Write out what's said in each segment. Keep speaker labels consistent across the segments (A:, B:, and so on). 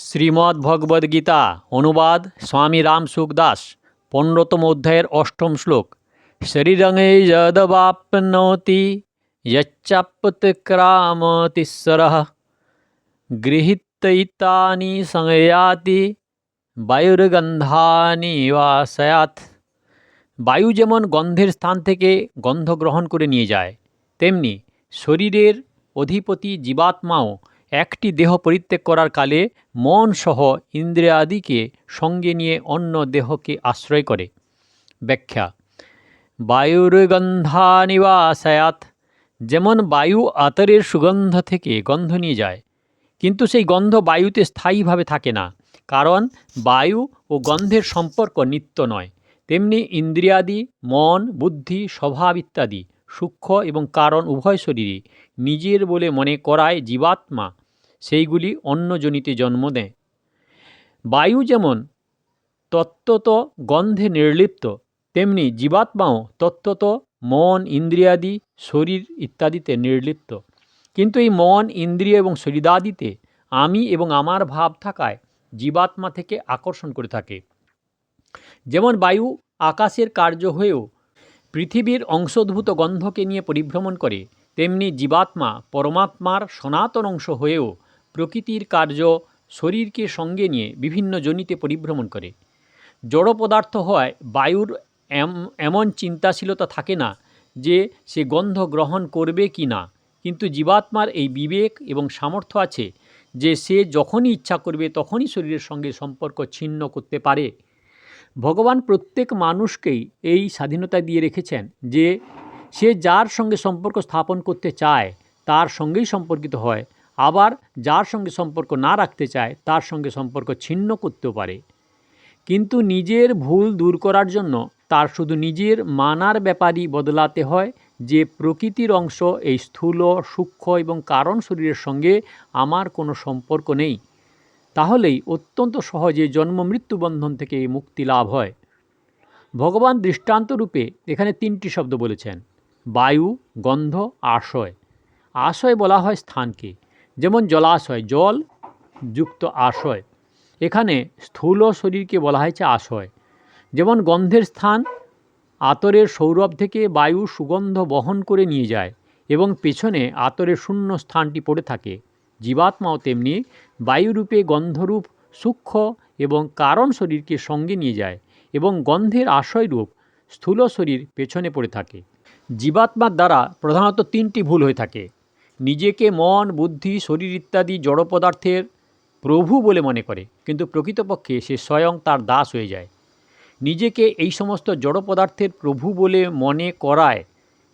A: শ্রীমদ্ ভগবদ গীতা, অনুবাদ স্বামী রাম সুখদাস পনেরোতম অধ্যায়ের অষ্টম শ্লোক। শরীরঙে যদবাপ্নোতি যচ্চাপৎক্রামতিশ্বর গৃহীতৈতানি সংয়াতি, বায়ুর্গন্ধানি বাসয়াত। বায়ু যেমন গন্ধের স্থান থেকে গন্ধ গ্রহণ করে নিয়ে যায়, তেমনি শরীরের অধিপতি জীবাত্মাও একটি দেহ পরিত্যাগ করার কালে মন সহ ইন্দ্রিয়াদিকে সঙ্গে নিয়ে অন্য দেহকে আশ্রয় করে। ব্যাখ্যা, বায়ুর্গন্ধানিবাসায়াত, যেমন বায়ু আতরের সুগন্ধ থেকে গন্ধ নিয়ে যায়, কিন্তু সেই গন্ধ বায়ুতে স্থায়ীভাবে থাকে না, কারণ বায়ু ও গন্ধের সম্পর্ক নিত্য নয়। তেমনি ইন্দ্রিয়াদি, মন, বুদ্ধি, স্বভাব ইত্যাদি সূক্ষ্ম এবং কারণ উভয় শরীরে নিজের বলে মনে করায় জীবাত্মা সেইগুলি অন্যজনিতে জন্ম দেয়। বায়ু যেমন তত্ত্বত গন্ধে নির্লিপ্ত, তেমনি জীবাত্মাও তত্ত্বত মন, ইন্দ্রিয়াদি, শরীর ইত্যাদিতে নির্লিপ্ত। কিন্তু এই মন, ইন্দ্রিয় এবং শরীরাদিতে আমি এবং আমার ভাব থাকায় জীবাত্মা থেকে আকর্ষণ করে থাকে। যেমন বায়ু আকাশের কার্য হয়েও পৃথিবীর অংশোদ্ভূত গন্ধকে নিয়ে পরিভ্রমণ করে, তেমনি জীবাত্মা পরমাত্মার সনাতন অংশ হয়েও প্রকৃতির কার্য শরীরকে সঙ্গে নিয়ে বিভিন্ন জনিতে পরিভ্রমণ করে। জড় পদার্থ হওয়ায় বায়ুর এমন চিন্তাশীলতা থাকে না যে সে গন্ধ গ্রহণ করবে কি না। কিন্তু জীবাত্মার এই বিবেক এবং সামর্থ্য আছে যে সে যখনই ইচ্ছা করবে তখনই শরীরের সঙ্গে সম্পর্ক ছিন্ন করতে পারে। ভগবান প্রত্যেক মানুষকেই এই স্বাধীনতা দিয়ে রেখেছেন যে সে যার সঙ্গে সম্পর্ক স্থাপন করতে চায়, তার সঙ্গেই সম্পর্কিত হয়। আবার যার সঙ্গে সম্পর্ক না রাখতে চায়, তার সঙ্গে সম্পর্ক ছিন্ন করতেও পারে। কিন্তু নিজের ভুল দূর করার জন্য তার শুধু নিজের মানার ব্যাপারই বদলাতে হয়, যে প্রকৃতির অংশ এই স্থূল, সূক্ষ্ম এবং কারণ শরীরের সঙ্গে আমার কোনো সম্পর্ক নেই। তাহলেই অত্যন্ত সহজে জন্ম মৃত্যু বন্ধন থেকে মুক্তি লাভ হয়। ভগবান দৃষ্টান্তরূপে এখানে তিনটি শব্দ বলেছেন। বায়ু, গন্ধ, আশয়। আশয় বলা হয় স্থানকে। যেমন জলাশয়, জল যুক্ত আশয়। এখানে স্থূল শরীরকে বলা হয়েছে আশয়। যেমন গন্ধের স্থান আতরের সৌরভ থেকে বায়ু সুগন্ধ বহন করে নিয়ে যায় এবং পেছনে আতরের শূন্য স্থানটি পড়ে থাকে। জীবাত্মাও তেমনি বায়ুরূপে গন্ধরূপ, সূক্ষ্ম এবং কারণ শরীরকে সঙ্গে নিয়ে যায় এবং গন্ধের আশয়রূপ স্থূল শরীর পেছনে পড়ে থাকে। জীবাত্মার দ্বারা প্রধানত তিনটি ভুল হয়ে থাকে। নিজেকে মন, বুদ্ধি, শরীর ইত্যাদি জড় পদার্থের প্রভু বলে মনে করে, কিন্তু প্রকৃতপক্ষে সে স্বয়ং তার দাস হয়ে যায়। নিজেকে এই সমস্ত জড় পদার্থের প্রভু বলে মনে করায়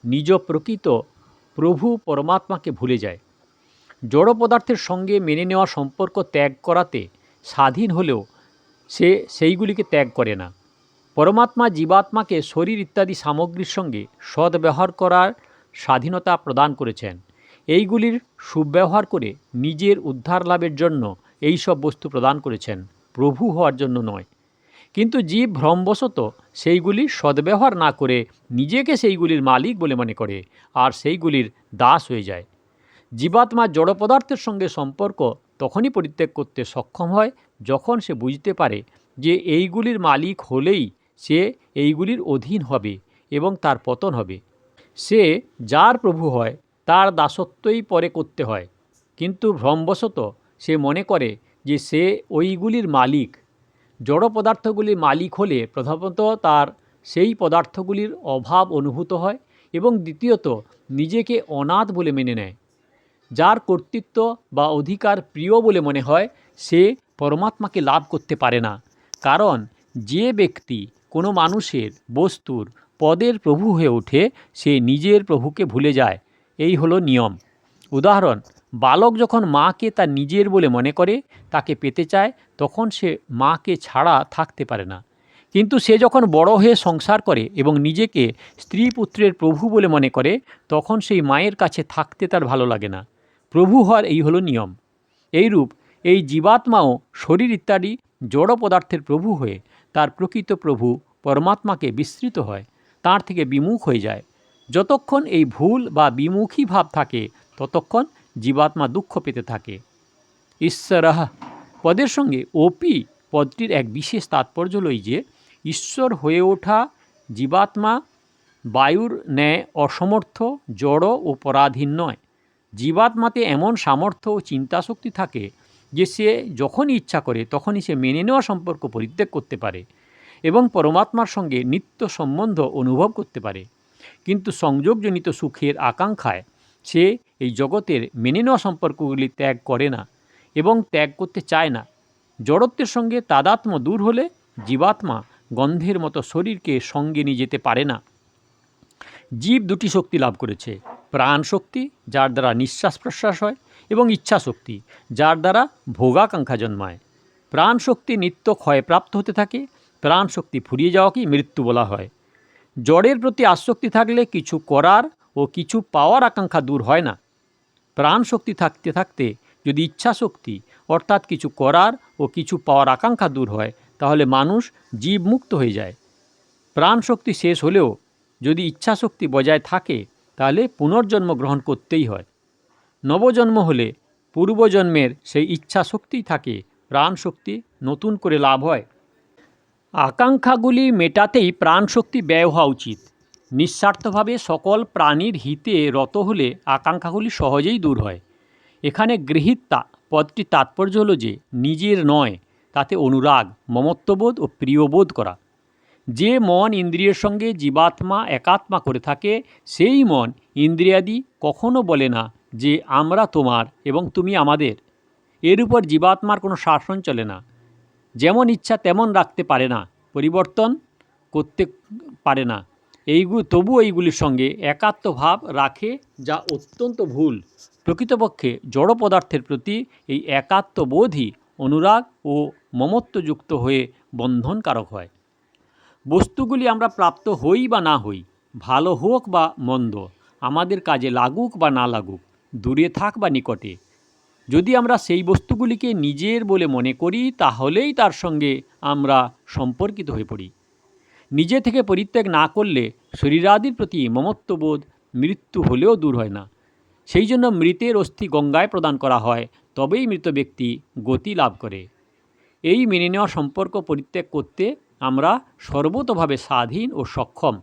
A: নিজ প্রকৃত প্রভু পরমাত্মাকে ভুলে যায়। জড় পদার্থের সঙ্গে মেনে নেওয়া সম্পর্ক ত্যাগ করাতে স্বাধীন হলেও সে সেইগুলিকে ত্যাগ করে না। পরমাত্মা জীবাত্মাকে শরীর ইত্যাদি সামগ্রীর সঙ্গে সদ্ব্যবহার করার স্বাধীনতা প্রদান করেছেন। এইগুলির সুব্যবহার করে নিজের উদ্ধার লাভের জন্য এই সব বস্তু প্রদান করেছেন, প্রভু হওয়ার জন্য নয়। কিন্তু জীব ভ্রমবশত সেইগুলি সদ্ব্যবহার না করে নিজেকে সেইগুলির মালিক বলে মনে করে, আর সেইগুলির দাস হয়ে যায়। জীবাত্মা জড় পদার্থের সঙ্গে সম্পর্ক তখনই পরিত্যাগ করতে সক্ষম হয় যখন সে বুঝতে পারে যে এইগুলির মালিক হলেই সে এইগুলির অধীন হবে এবং তার পতন হবে। সে যার প্রভু হয় তার দাসত্বই পরে করতে হয়। কিন্তু ভ্রমবশত সে মনে করে যে সে ওইগুলির মালিক। জড় পদার্থগুলির মালিক হলে প্রথমত তার সেই পদার্থগুলির অভাব অনুভূত হয় এবং দ্বিতীয়ত নিজেকে অনাথ বলে মেনে নেয়। যার কর্তৃত্ব বা অধিকার প্রিয় বলে মনে হয়, সে পরমাত্মাকে লাভ করতে পারে না। কারণ যে ব্যক্তি কোনো মানুষের বস্তুর পদের প্রভু হয়ে ওঠে, সে নিজের প্রভুকে ভুলে যায় এই হলো নিয়ম। উদাহরণ, বালক যখন মাকে তার নিজের বলে মনে করে, তাকে পেতে চায়, তখন সে মাকে ছাড়া থাকতে পারে না। কিন্তু সে যখন বড় হয়ে সংসার করে এবং নিজেকে স্ত্রী পুত্রের প্রভু বলে মনে করে, তখন সেই মায়ের কাছে থাকতে তার ভালো লাগে না। প্রভু হওয়ার এই হলো নিয়ম। এইরূপ এই জীবাত্মাও শরীর ইত্যাদি জড় পদার্থের প্রভু হয়ে, তার প্রকৃত প্রভু পরমাত্মাকে বিস্তৃত হয়, তার থেকে বিমুখ হয়ে যায়। যতক্ষণ এই ভুল বা বিমুখী ভাব থাকে, ততক্ষণ জীবাত্মা দুঃখ পেতে থাকে। ঈশ্বর, পদের সঙ্গে ওপি পদটির এক বিশেষ তাৎপর্য হল এই যে, ঈশ্বর হয়ে ওঠা জীবাত্মা বায়ুর ন্যায় অসমর্থ, জড় ও পরাধীন নয়। জীবাত্মাতে এমন সামর্থ্য ও চিন্তাশক্তি থাকে যে, সে যখনই ইচ্ছা করে, তখনই সে মেনে নেওয়া সম্পর্ক পরিত্যাগ করতে পারে এবং পরমাত্মার সঙ্গে নিত্য সম্বন্ধ অনুভব করতে পারে। কিন্তু সংযোগজনিত সুখের আকাঙ্ক্ষায় সে এই জগতের মেনে নেওয়া সম্পর্কগুলি ত্যাগ করে না এবং ত্যাগ করতে চায় না। জড়ত্বের সঙ্গে তাদাত্ম দূর হলে জীবাত্মা গন্ধের মতো শরীরকে সঙ্গে নিয়ে যেতে পারে না। জীব দুটি শক্তি লাভ করেছে, প্রাণ শক্তি, যার দ্বারা নিঃশ্বাস প্রশ্বাস হয় এবং ইচ্ছা শক্তি, যার দ্বারা ভোগাকাঙ্ক্ষা জন্মায়। প্রাণ শক্তি নিত্য ক্ষয়প্রাপ্ত হতে থাকে, প্রাণ শক্তি ফুরিয়ে যাওয়াকেই মৃত্যু বলা হয়। জড়ের প্রতি আসক্তি থাকলে কিছু করার ও কিছু পাওয়ার আকাঙ্ক্ষা দূর হয় না। প্রাণ শক্তি থাকতে থাকতে যদি ইচ্ছা শক্তি অর্থাৎ কিছু করার ও কিছু পাওয়ার আকাঙ্ক্ষা দূর হয়, তাহলে মানুষ জীবমুক্ত হয়ে যায়। প্রাণ শক্তি শেষ হলেও যদি ইচ্ছা শক্তি বজায় থাকে, তাহলে পুনর্জন্ম গ্রহণ করতেই হয়। নবজন্ম হলে পূর্বজন্মের সেই ইচ্ছা শক্তিই থাকে প্রাণ শক্তি নতুন করে লাভ হয়। আকাঙ্ক্ষাগুলি মেটাতেই প্রাণশক্তি ব্যয় হওয়া উচিত। নিঃস্বার্থভাবে সকল প্রাণীর হিতে রত হলে আকাঙ্ক্ষাগুলি সহজেই দূর হয়। এখানে গৃহীতা পদটি তাৎপর্য হল যে, নিজের নয়, তাতে অনুরাগ, মমত্ববোধ ও প্রিয়বোধ করা। যে মন ইন্দ্রিয়ের সঙ্গে জীবাত্মা একাত্মা করে থাকে, সেই মন ইন্দ্রিয়াদি কখনো বলে না যে, আমরা তোমার এবং তুমি আমাদের। এর উপর জীবাত্মার কোনো শাসন চলে না। যেমন ইচ্ছা তেমন রাখতে পারে না, পরিবর্তন করতে পারে না। এইগুলো, তবু এইগুলির সঙ্গে একাত্ম ভাব রাখে যা অত্যন্ত ভুল। প্রকৃতপক্ষে জড় পদার্থের প্রতি এই একাত্মবোধই অনুরাগ ও মমত্বযুক্ত হয়ে বন্ধনকারক হয়। বস্তুগুলি আমরা প্রাপ্ত হই বা না হই, ভালো হোক বা মন্দ, আমাদের কাজে লাগুক বা না লাগুক, দূরে থাক বা নিকটে যদি আমরা সেই বস্তুগুলিকে নিজের বলে মনে করি, তাহলেই তার সঙ্গে আমরা সম্পর্কিত হয়ে পড়ি। নিজে থেকে পরিত্যাগ না করলে শরীরাদির প্রতি মমত্ববোধ মৃত্যু হলেও দূর হয় না। সেই জন্য মৃতের অস্থি গঙ্গায় প্রদান করা হয়, তবেই মৃত ব্যক্তি গতি লাভ করে। এই মেনে নেওয়া সম্পর্ক পরিত্যাগ করতে আমরা সর্বতভাবে স্বাধীন ও সক্ষম।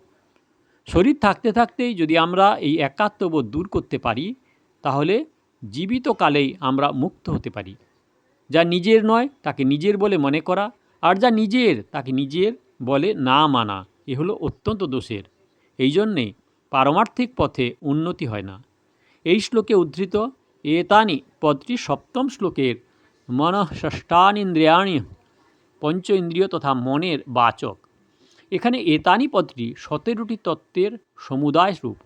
A: শরীর থাকতে থাকতেই যদি আমরা এই একাত্মবোধ দূর করতে পারি, তাহলে জীবিত কালেই আমরা মুক্ত হতে পারি। যা নিজের নয়, তাকে নিজের বলে মনে করা, আর যা নিজের, তাকে নিজের বলে না মানা, এ হলো অত্যন্ত দোষের। এই জন্যে পারমার্থিক পথে উন্নতি হয় না। এই শ্লোকে উদ্ধৃত, এতানি পদটি সপ্তম শ্লোকের মনঃ ষষ্ঠানিন্দ্রিয়াণি পঞ্চ ইন্দ্রিয় তথা মনের বাচক। এখানে এতানি পদটি সতেরোটি তত্ত্বের সমুদায় রূপ।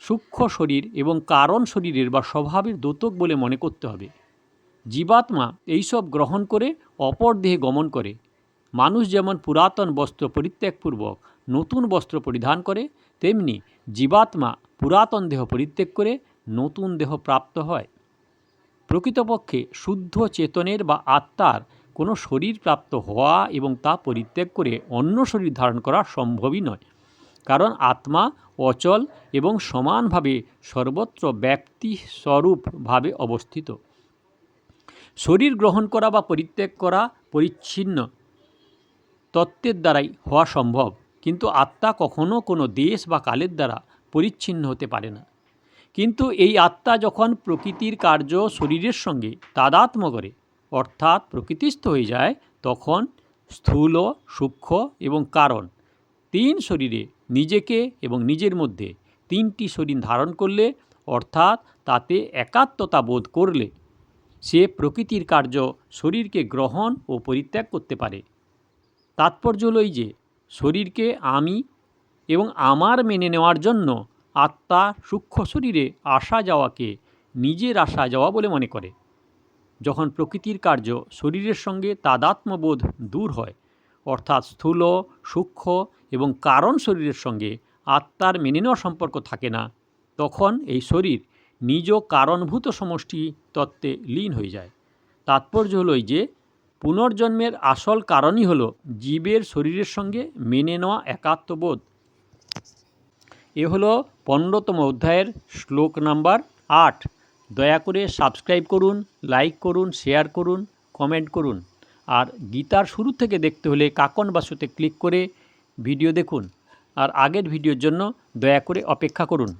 A: সূক্ষ্ম শরীর এবং কারণ শরীরের বা স্বভাবের দোতক বলে মনে করতে হবে। জীবাত্মা এইসব গ্রহণ করে অপর দেহে গমন করে। মানুষ যেমন পুরাতন বস্ত্র পরিত্যাগপূর্বক নতুন বস্ত্র পরিধান করে, তেমনি জীবাত্মা পুরাতন দেহ পরিত্যাগ করে নতুন দেহ প্রাপ্ত হয়। প্রকৃতপক্ষে শুদ্ধ চেতনের বা আত্মার কোনো শরীর প্রাপ্ত হওয়া এবং তা পরিত্যাগ করে অন্য শরীর ধারণ করা সম্ভবই নয়। কারণ আত্মা অচল এবং সমানভাবে সর্বত্র ব্যক্তি স্বরূপভাবে অবস্থিত। শরীর গ্রহণ করা বা পরিত্যাগ করা পরিচ্ছিন্ন তত্ত্বের দ্বারাই হওয়া সম্ভব, কিন্তু আত্মা কখনো কোনো দেশ বা কালের দ্বারা পরিচ্ছিন্ন হতে পারে না। কিন্তু এই আত্মা যখন প্রকৃতির কার্য শরীরের সঙ্গে তাদাত্ম করে, অর্থাৎ প্রকৃতিস্থ হয়ে যায়, তখন স্থূল, সূক্ষ্ম এবং কারণ তিন শরীরে নিজেকে এবং নিজের মধ্যে তিনটি শরীর ধারণ করলে, অর্থাৎ তাতে একাত্মতা বোধ করলে, সে প্রকৃতির কার্য শরীরকে গ্রহণ ও পরিত্যাগ করতে পারে। তাৎপর্য হল যে, শরীরকে আমি এবং আমার মেনে নেওয়ার জন্য আত্মা সূক্ষ্ম শরীরে আসা যাওয়াকে নিজের আসা যাওয়া বলে মনে করে। যখন প্রকৃতির কার্য শরীরের সঙ্গে তাদাত্মবোধ দূর হয় অর্থাৎ স্থূল, সূক্ষ্ম এবং কারণ শরীরের সঙ্গে আত্মার মেনে নেওয়া সম্পর্ক থাকে না, তখন এই শরীর নিজ কারণভূত সমষ্টি তত্ত্বে লীন হয়ে যায়। তাৎপর্য হলো এই যে, পুনর্জন্মের আসল কারণই হলো জীবের শরীরের সঙ্গে মেনে নেওয়া একাত্মবোধ। এ হলো পনেরোতম অধ্যায়ের শ্লোক নাম্বার আট। দয়া করে সাবস্ক্রাইব করুন, লাইক করুন, শেয়ার করুন, কমেন্ট করুন। আর গীতার শুরু থেকে দেখতে হলে কাকন বাসুতে ক্লিক করে ভিডিও দেখুন। আর আগের ভিডিওর জন্য দয়া করে অপেক্ষা করুন।